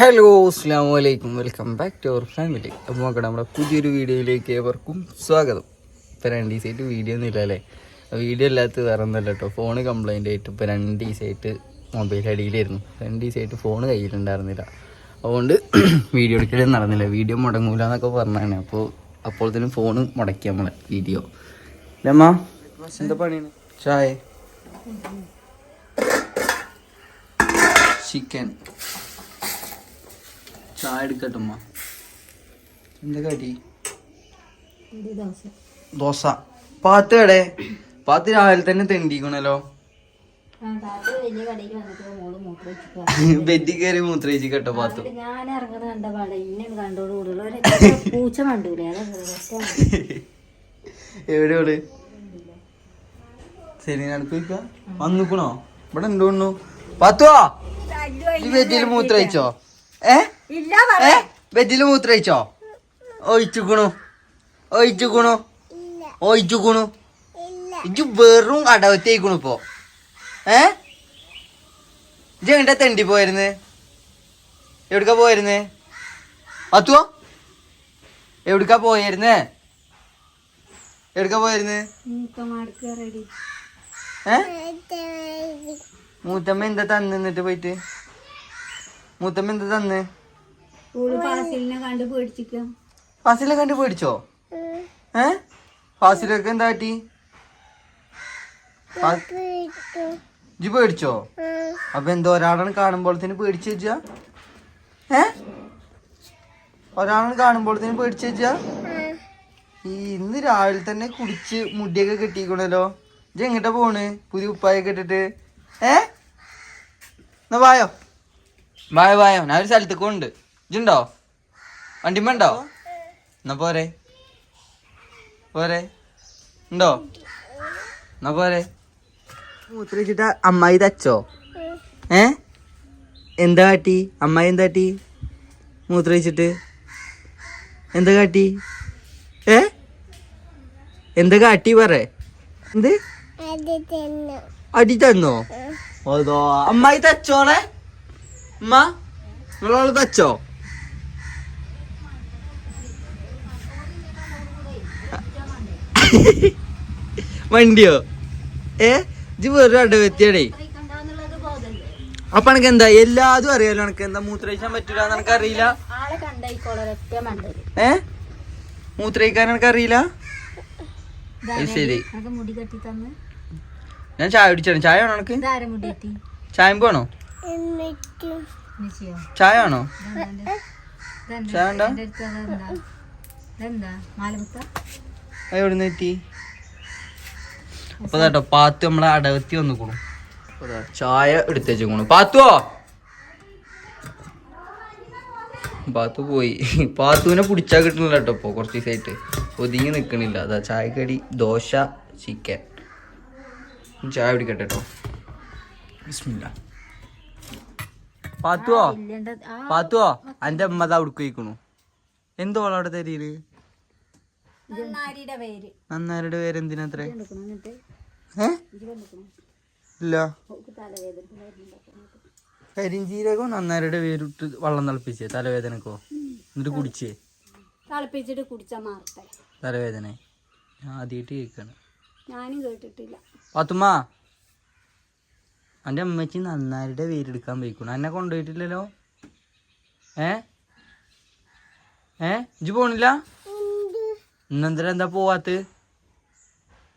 Hello അസ്സാം വലൈക്കും welcome back to our family അപ്പോൾ നോക്കട്ടെ നമ്മുടെ പുതിയൊരു വീഡിയോയിലേക്ക് ഏവർക്കും സ്വാഗതം. ഇപ്പോൾ രണ്ട് ദിവസമായിട്ട് വീഡിയോ ഒന്നും ഇല്ല അല്ലേ വീഡിയോ ഇല്ലാത്ത വേറെ ഒന്നല്ല കേട്ടോ ഫോണ് കംപ്ലൈന്റ് ആയിട്ട് ഇപ്പോൾ രണ്ട് ദിവസമായിട്ട് മൊബൈൽ അടിയിലായിരുന്നു. രണ്ട് ദിവസമായിട്ട് ഫോൺ കയ്യിലുണ്ടായിരുന്നില്ല. അതുകൊണ്ട് വീഡിയോ എടുക്കലൊന്നും നടന്നില്ല. വീഡിയോ മുടങ്ങൂല എന്നൊക്കെ പറഞ്ഞാണ് അപ്പോൾ അപ്പോഴത്തേനും ഫോൺ മുടക്കി നമ്മളെ വീഡിയോ അമ്മ എന്താ പണിയാണ് ചായ? ചിക്കൻ ചായ എടുക്കട്ടമ്മ എന്താ കടി ദോശ. പാത്ത് കടേ പാത്ത് രാവിലെ തന്നെ തെണ്ടിക്കണല്ലോ. ബെഡി കയറി മൂത്രയിച്ച് കേട്ടോ പാത്തു. ഞാൻ ഇറങ്ങുന്ന കണ്ട പാടെ ഇന്നെ കണ്ടോട് കൂടുള്ള ഒരു പൂച്ച കണ്ടൂലേ അതാ എവിടെ എവിടെ ശരി നടക്കുക വന്നിക്കണോ ഇവിടെ ഉണ്ടോണ്ണു പാത്തോ ഈ ബെഡിയിൽ മൂത്രയിച്ചോ ഏ? ഏ? ബെഡിൽ മൂത്രയിച്ചോ ഒഴിച്ചുക്കണു ഒഴിച്ചുക്കണു ഒഴിച്ചുക്കണു ഇജ് വെറും അടവത്തേക്കണു ഇപ്പോ. ഏ? ഇജ്ജ് എങ്ങട്ടാ തെണ്ടി പോയിരുന്ന്? എവിടുക്കാ പോയിരുന്ന്? അത്തുവോ എവിടുക്കാ പോയിരുന്നേ? എവിടുക്കാ പോയിരുന്ന്? ഏ? മൂത്തമ്മ എന്താ തന്നിട്ട് പോയിട്ട്? മൂത്തമ്മ എന്താ തന്ന്? ഫാസിലിനെ കണ്ട് പേടിച്ചോ? ഏ? ഫാസിലൊക്കെ എന്താ പറ്റി? ഇജ്ജ് പേടിച്ചോ? അപ്പൊ എന്തോ ഒരാളാണ് കാണുമ്പോഴത്തേന് പേടിച്ച് വെച്ചാ ഏ? ഒരാളാണ് കാണുമ്പോഴത്തേന് പേടിച്ച് വെച്ചാ ഈ ഇന്ന് രാവിലെ തന്നെ കുടിച്ച് മുടിയൊക്കെ കെട്ടിക്കണല്ലോ. ഇജ്ജ് എങ്ങട്ടാ പോണ്? പുതിയ ഉപ്പായൊക്കെ ഇട്ടിട്ട്. ഏ? എന്നാ വായോ? വായോ വായോ ഞാൻ ഒരു സ്ഥലത്തേക്ക് ഉണ്ട് ഇജുണ്ടോ വണ്ടിമ്മ ഉണ്ടോ എന്നാ പോരെ. പോരെ. ഉണ്ടോ? എന്നാ പോരെ. മൂത്രച്ചിട്ട അമ്മായി തച്ചോ? ഏ? എന്താ കാട്ടി? അമ്മായി എന്താ കാട്ടി? മൂത്രയിച്ചിട്ട് എന്താ കാട്ടി? ഏ? എന്താ കാട്ടി പറ. എന്ത്? അടി തന്നോ. അതോ അമ്മായി തച്ചോളെ അമ്മ നിങ്ങളോൾ തച്ചോ? വണ്ടിയോ? ഏ? ഇത് വെറും അടവെത്തിയാടേ അപ്പൊ എനക്ക് എന്താ എല്ലാതും അറിയാലോ എനക്ക് എന്താ മൂത്രയിക്കാൻ പറ്റൂല എനക്ക് അറിയില്ല? ഏ? മൂത്രയിക്കാൻ എനക്ക് അറിയില്ല? ശരി. ഞാൻ ചായ കുടിച്ചാണ് ചായ വേണോ എനക്ക് ചായ വേണോ? നിശ്ചയോ ചായ ആണോ? ചായ ഉണ്ടോ? എവിടുന്ന് എത്തി അപ്പൊ കേട്ടോ പാത്തു നമ്മളെ അടവത്തി വന്നിക്കണു. ചായ എടുത്തേക്കണു പാത്തുവോ? പാത്തു പോയി. പാത്തുവിനെ പിടിച്ചാ കിട്ടണില്ല കേട്ടോ ഇപ്പൊ കുറച്ച് ദിവസമായിട്ട് ഒതുങ്ങി നിക്കണില്ല. അതാ ചായക്കടി ദോശ ചിക്കൻ. ചായ പിടിക്കട്ടെ കേട്ടോ. ബിസ്മില്ല. പാത്തുവോ? പാത്തുവോ അന്റെ അമ്മ അതാ ഉടുക്കുയിക്കണു എന്തോ അവിടെ തരീൽ? നാരിയുടെ പേര്. നന്നാരുടെ പേര് എന്തിനാത്രേ എടുക്കണം എന്നിട്ട്? ഏ? ഇല്ല. കരിഞ്ചീരകോ നന്നാരുടെ പേരിട്ട് വെള്ളം തിളപ്പിച്ചേ തലവേദനക്കോ? എന്നിട്ട് കുടിച്ചേ? തിളപ്പിച്ചിട്ട് കുടിച്ചാൽ മാറട്ടെ. തലവേദന ഞാൻ ആദ്യമായിട്ട് കേൾക്കാണ് ഞാനും കേട്ടിട്ടില്ല. പാത്തുമ്മ എന്റെ അമ്മച്ചി നന്നാരുടെ പേരെടുക്കാൻ പോയിക്കണം. എന്നെ കൊണ്ടുപോയിട്ടില്ലല്ലോ? ഏ? ഏ? ഇജ്ജ് പോണില്ല? ഇന്നെന്തിനാ എന്താ പോവാത്ത്?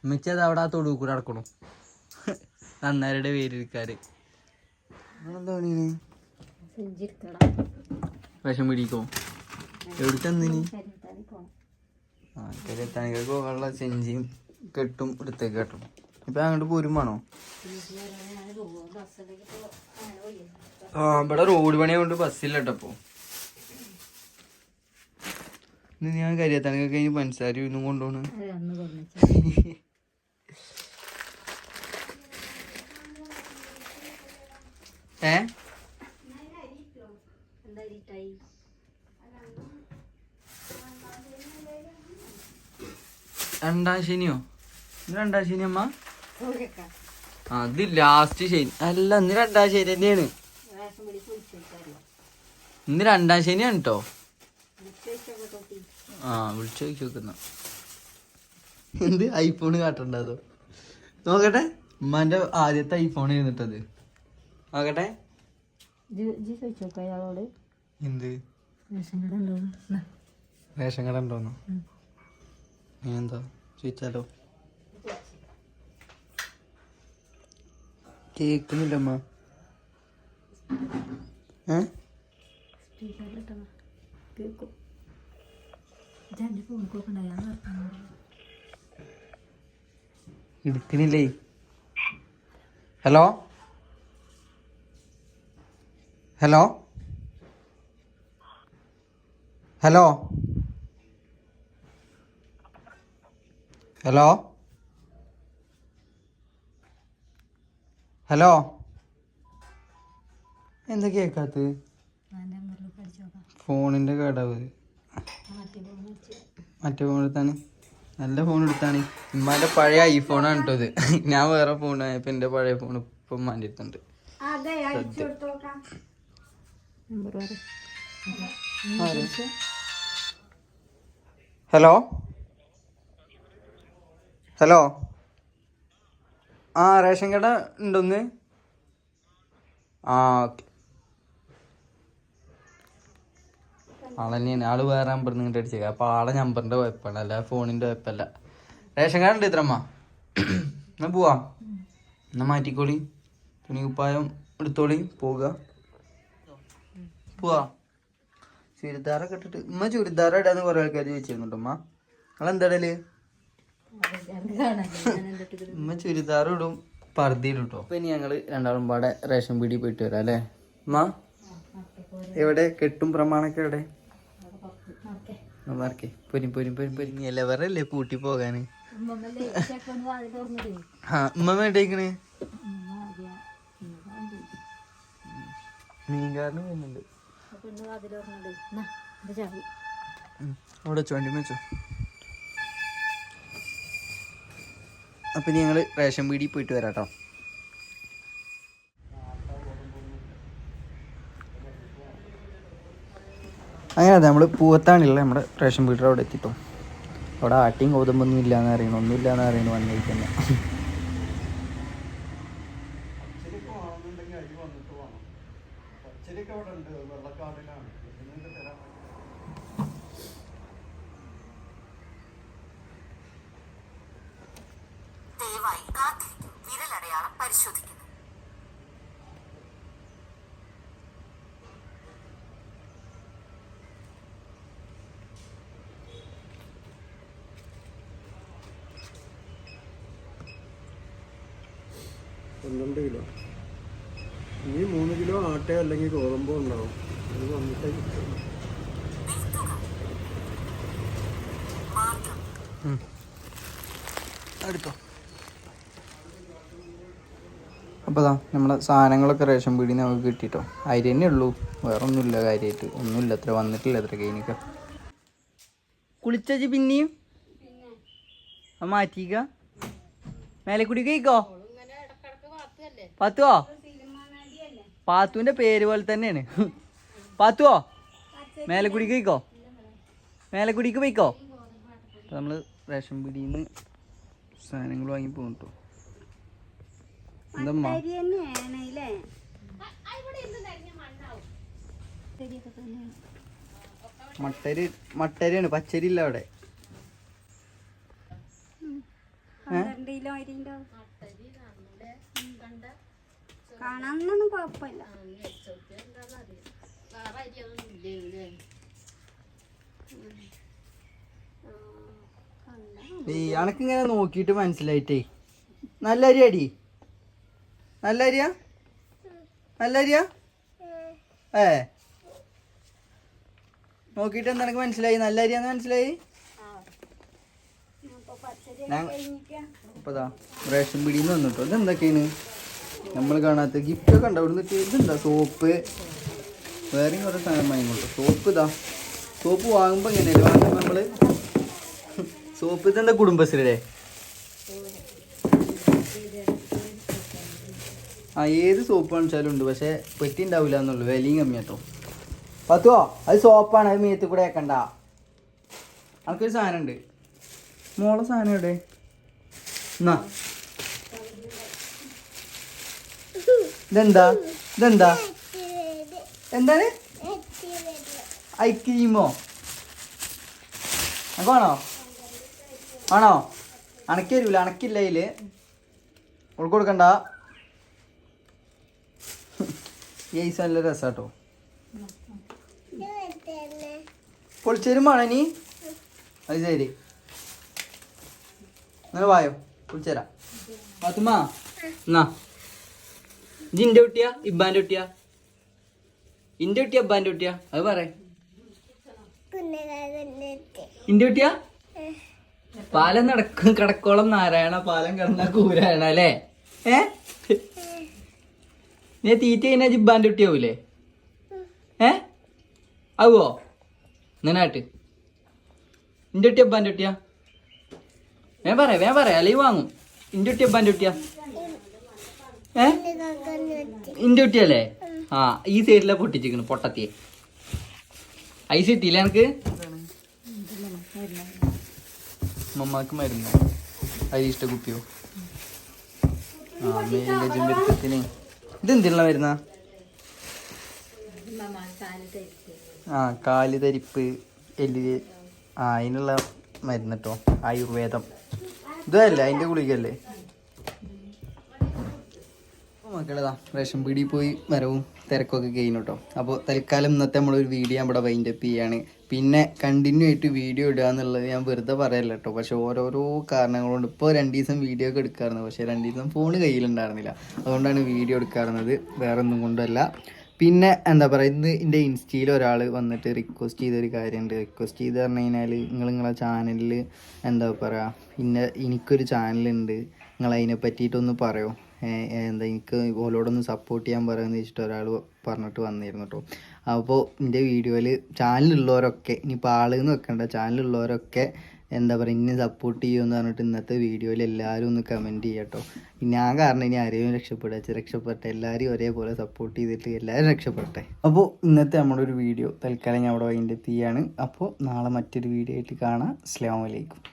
അമ്മച്ചി അത് അവിടെ ആ തൊടുക്കൂടെ അടക്കണു നടക്കണു നന്നാരുടെ പേരെടുക്കാറ് വിഷം പിടിക്കോ? എവിടെ തന്നിനി ആ തനിക്കൊക്കെ വെള്ളം ചെഞ്ചിയും കെട്ടും എടുത്തേക്ക് കേട്ടോ ഇപ്പൊ അങ്ങോട്ട് പോരുമാണോ? വേണോ ആ ഇവിടെ റോഡ് പണി കൊണ്ട് ബസ്സില്ല കേട്ടപ്പോ ഇന്ന് ഞാൻ കരിയത്തനൊക്കെ കഴിഞ്ഞ് പഞ്ചസാര ഇന്നും കൊണ്ടുപോണ് അത് അന്ന് കൊണ്ടുവച്ച ഏ? രണ്ടാം ശനിയോ? രണ്ടാം ശനി അമ്മ ഇത് ലാസ്റ്റ് ശനി അല്ല ഇന്ന് രണ്ടാം ശനി തന്നെയാണ്. ഇന്ന് രണ്ടാം ശനിയാണ് കേട്ടോ ആ വിളിച്ചു ചോദിച്ചു നോക്കുന്ന എന്ത് ഐഫോൺ കാട്ടണ്ടോ നോക്കട്ടെ. ഉമ്മാന്റെ ആദ്യത്തെ ഐഫോൺ ഇരുന്നിട്ടത് നോക്കട്ടെ. എന്ത്? റേഷൻ കട ഉണ്ടോന്നോ? എന്താ ചോദിച്ചാലോ കേക്കുന്നില്ല അമ്മ ഏ സ്പീക്കറിലിട്ടോ കേൾക്കും ഇതെന്റെ ഫോൺ കൊടുക്കണ്ട അയാൾ വർത്താനം പറയും. എടുക്കണില്ലേ? Hello? Hello? Hello? Hello? Hello. എന്താ പഠിച്ചോക്കാം? ഫോണിന്റെ കടവ്. മറ്റേ ഫോൺ എടുത്താണ്. നല്ല ഫോൺ എടുത്താണ്. ഉമ്മാന്റെ പഴയ ഐഫോണാണ് കേട്ടോ ഇത്. ഞാൻ വേറെ ഫോൺ ആയപ്പോ എന്റെ പഴയ ഫോൺ ഇപ്പം ഉമ്മാന്റെ അടുത്തുണ്ട്. ഹലോ? ഹലോ? ആ റേഷൻ കട ഉണ്ടൊന്ന്? ആ ഓക്കെ. ആളെന്നെയാണ്. ആൾ വേറെ നമ്പർ നിങ്ങളുടെ അടിച്ചേക്കാം. അപ്പൊ ആളെ നമ്പറിന്റെ കുഴപ്പമാണ് അല്ല ഫോണിന്റെ കുഴപ്പമല്ല. റേഷൻ കാർഡ് ഉണ്ട് ഇത്രമ്മ. എന്നാ പോവാം. എന്നാ മാറ്റിക്കോളി. തുണി കുപ്പായം എടുത്തോളി. പോവുക. പോവാ. ചുരിദാറൊക്കെ ഇട്ടിട്ട്. ഉമ്മ ചുരിദാർ ഇടാന്ന് കുറെ ആൾക്കാർ ചോദിച്ചിരുന്നുണ്ടോ ഉമ്മ. നിങ്ങളെന്താ ഇടൽ? ഉമ്മ ചുരിദാറും ഇടും പർദ്ദയിടും കേട്ടോ അപ്പൊ ഇനി ഞങ്ങൾ രണ്ടാളും പാടെ റേഷൻ പീടി പോയിട്ട് വരാം അല്ലേ? ഉമ്മ എവിടെ? കെട്ടും പ്രമാണൊക്കെ എവിടെ? മാർക്കേ പൊരി പൊരി പൊരി പൊരി. പറയല്ലേ കൂട്ടി പോകാന്? ആ ഉമ്മ വേണ്ടേക്കണ് മീൻകാരന് വരുന്നുണ്ട്. അവിടെ ചോണ്ടി വണ്ടി വെച്ചോ. അപ്പൊ ഞങ്ങൾ റേഷൻ പീടി പോയിട്ട് വരാം കേട്ടോ അങ്ങനെ അതെ നമ്മൾ പൂവത്താണില്ല നമ്മുടെ റേഷൻ പീടിയുടെ അവിടെ എത്തിട്ടോ. അവിടെ ആട്ടിയും ഗോതമ്പൊന്നും ഇല്ലാന്ന് അറിയണം ഒന്നുമില്ല എന്ന് അറിയണം വന്നിരിക്കുന്ന. ദയവായി കാത്തിരിക്കും വിരലടയാളം പരിശോധിക്കുന്നു പന്ത്രണ്ട് കിലോ. ഇനി മൂന്ന് കിലോ ആട്ടയോ അല്ലെങ്കിൽ ഗോതമ്പോ ഉണ്ടാവും. അത്. മാർഗം അപ്പോൾ അതാ നമ്മളെ സാധനങ്ങളൊക്കെ റേഷൻ പീടിയിൽ നമുക്ക് കിട്ടിയിട്ടോ അരി തന്നെ ഉള്ളൂ. വേറെ ഒന്നുമില്ല കാര്യമായിട്ട് ഒന്നുമില്ല. അത്ര വന്നിട്ടില്ല. അത്ര കഴിഞ്ഞിക്ക. കുളിച്ചു പിന്നെയും? മാറ്റിക്ക. മേലെ കുടി കഴിക്കോ? പാത്തുവോ? പാത്തുവിന്റെ പേര് പോലെ തന്നെയാണ്. പാത്തുവോ? മേലെ കുടി കഴിക്കോ? മേലെ കുടിക്ക് പോയിക്കോ? നമ്മൾ റേഷൻ പീടിയിൽ നിന്ന് സാധനങ്ങൾ വാങ്ങി പോകും കേട്ടോ മട്ടരി മട്ടരിയാണ് പച്ചരി ഇല്ല അവിടെ കാണാനൊന്നും കുഴപ്പമില്ല. ഈ അനക്കിങ്ങനെ നോക്കിയിട്ട് മനസ്സിലായിട്ടേ. നല്ല അരി അടി നല്ല അരിയാ നല്ല അരിയാ ഏ. നോക്കിയിട്ട് എന്താ എനിക്ക് മനസ്സിലായി? നല്ല അരിയാന്ന് മനസ്സിലായി റേഷൻ പിടിയിൽ നിന്ന് വന്നിട്ടോ. ഇതെന്തൊക്കെയാണ്? നമ്മൾ കാണാത്ത ഗിഫ്റ്റ് ഒക്കെ ഉണ്ടോ? ഇവിടുന്ന് ഇതെന്താ? സോപ്പ്. വേറെയും കുറേ സാധനം വാങ്ങിക്കോട്ടോ. സോപ്പ് ഇതാ. സോപ്പ് വാങ്ങുമ്പോൾ എങ്ങനെയല്ലേ വാങ്ങുമ്പോൾ നമ്മൾ? സോപ്പ് ഇതെന്താ കുടുംബശ്രീയുടെ? ആ ഏത് സോപ്പ് കാണിച്ചാലും ഉണ്ട് പക്ഷേ പെറ്റി ഉണ്ടാവില്ല എന്നുള്ളു. വിലയും കമ്മിയാട്ടോ. പത്തുവോ? അത് സോപ്പാണ് അത് മീത്ത് കൂടെ വെക്കണ്ട. അനക്കൊരു സാധനം ഉണ്ട് മോളെ സാധനം എവിടെ? എന്നാ. ഇതെന്താ? ഇതെന്താ? എന്താണ്? ഐക്രീമോ അനക്കാണോ ആണോ അണക്കി വരൂല അണക്കില്ല അതിൽ. കൊടുക്കണ്ട. ഈ ഐസ് നല്ല രസാട്ടോ. പൊളിച്ചേരുമാണോ നീ അത് ശരി. നിങ്ങൾ വായോ? പൊളിച്ചേരാ പാത്തുമ്മ എന്നാ? ഇജിന്റെ കുട്ടിയാ? ഇബ്ബാന്റെ കുട്ടിയാ? ഇന്റെ കുട്ടിയാ ഇബ്ബാന്റെ കുട്ടിയാ? അത് പറ ഇന്റെ കുട്ടിയാ? പാലം നടക്കും കടക്കോളം നാരായണ പാലം കിടന്ന കൂരായണ അല്ലേ? ഏ? നീ തീറ്റ കഴിഞ്ഞാൽ ജിബാന്റെ കുട്ടിയാവൂലേ ഏ? ആവോ? നിനായിട്ട് ഇന്റെ കുട്ടി അബ്ബാന്റെ കുട്ടിയാ? വേം പറയാ വേം പറയാ. അല്ലെങ്കിൽ വാങ്ങും. ഇന്റെ കുട്ടി അബ്ബാന്റെ കുട്ടിയാ? ഏ? ഇന്റെ കുട്ടിയല്ലേ? ആ ഈ സൈഡിലെ പൊട്ടിച്ചിരിക്കുന്നു പൊട്ടത്തിയെ. ഐസ് കിട്ടിയില്ല എനിക്ക് മമ്മാക്ക് മരുന്ന്. അരിഷ്ട കുപ്പിയോ? ആ മേലെ വരുത്തത്തിന് ഇതെന്തിനുള്ള വരുന്ന ആ കാൽ തരിപ്പ് എല്ല് ആ അതിനുള്ള മരുന്ന് കേട്ടോ ആയുർവേദം. ഇതല്ല അതിന്റെ ഗുളികല്ലേ മക്കളതാ റേഷൻ പീടിയിൽ പോയി വരവും തിരക്കൊക്കെ കഴിഞ്ഞു കേട്ടോ അപ്പോൾ തൽക്കാലം ഇന്നത്തെ നമ്മളൊരു വീഡിയോ നമ്മുടെ വൈൻഡപ്പ് ചെയ്യാണ്. പിന്നെ കണ്ടിന്യൂ ആയിട്ട് വീഡിയോ ഇടുക എന്നുള്ളത് ഞാൻ വെറുതെ പറയല്ല കേട്ടോ പക്ഷെ ഓരോരോ കാരണങ്ങൾ കൊണ്ട് ഇപ്പോൾ രണ്ട് ദിവസം വീഡിയോ ഒക്കെ എടുക്കാറുണ്ട് പക്ഷേ രണ്ട് ദിവസം ഫോൺ കയ്യിലുണ്ടായിരുന്നില്ല. അതുകൊണ്ടാണ് വീഡിയോ എടുക്കാറുന്നത്. വേറെ ഒന്നും കൊണ്ടല്ല. പിന്നെ എന്താ പറയുക ഇന്ന് എന്റെ ഇൻസ്റ്റയിൽ ഒരാൾ വന്നിട്ട് റിക്വസ്റ്റ് ചെയ്തൊരു കാര്യമുണ്ട് റിക്വസ്റ്റ് ചെയ്ത് പറഞ്ഞു കഴിഞ്ഞാൽ നിങ്ങൾ നിങ്ങളെ ചാനലിൽ എന്താ പറയുക ഇന്ന എനിക്കൊരു ചാനലുണ്ട് നിങ്ങൾ അതിനെ പറ്റിയിട്ടൊന്ന് പറയോ? എന്താ എനിക്ക് ഓലോടൊന്ന് സപ്പോർട്ട് ചെയ്യാൻ പറയുമെന്ന് വെച്ചിട്ട് ഒരാൾ പറഞ്ഞിട്ട് വന്നിരുന്നു കേട്ടോ അപ്പോൾ എന്റെ വീഡിയോയിൽ ചാനലുള്ളവരൊക്കെ ഇനിയിപ്പോൾ ആളെന്ന് വെക്കണ്ട ചാനലുള്ളവരൊക്കെ എന്താ പറയുക ഇന്നെ സപ്പോർട്ട് ചെയ്യുമെന്ന് പറഞ്ഞിട്ട് ഇന്നത്തെ വീഡിയോയിൽ എല്ലാവരും ഒന്ന് കമന്റ് ചെയ്യുക കേട്ടോ ഞാൻ കാരണം ഇനി ആരെയും രക്ഷപ്പെടുക രക്ഷപ്പെട്ടെ എല്ലാവരും ഒരേപോലെ സപ്പോർട്ട് ചെയ്തിട്ട് എല്ലാവരും രക്ഷപ്പെടട്ടെ. അപ്പോൾ ഇന്നത്തെ നമ്മുടെ ഒരു വീഡിയോ തൽക്കാലം ഞാൻ അവിടെ വൈൻഡപ്പ് എത്തിയാണ് അപ്പോൾ നാളെ മറ്റൊരു വീഡിയോ ആയിട്ട് കാണാം. അസ്ലാമലൈക്കും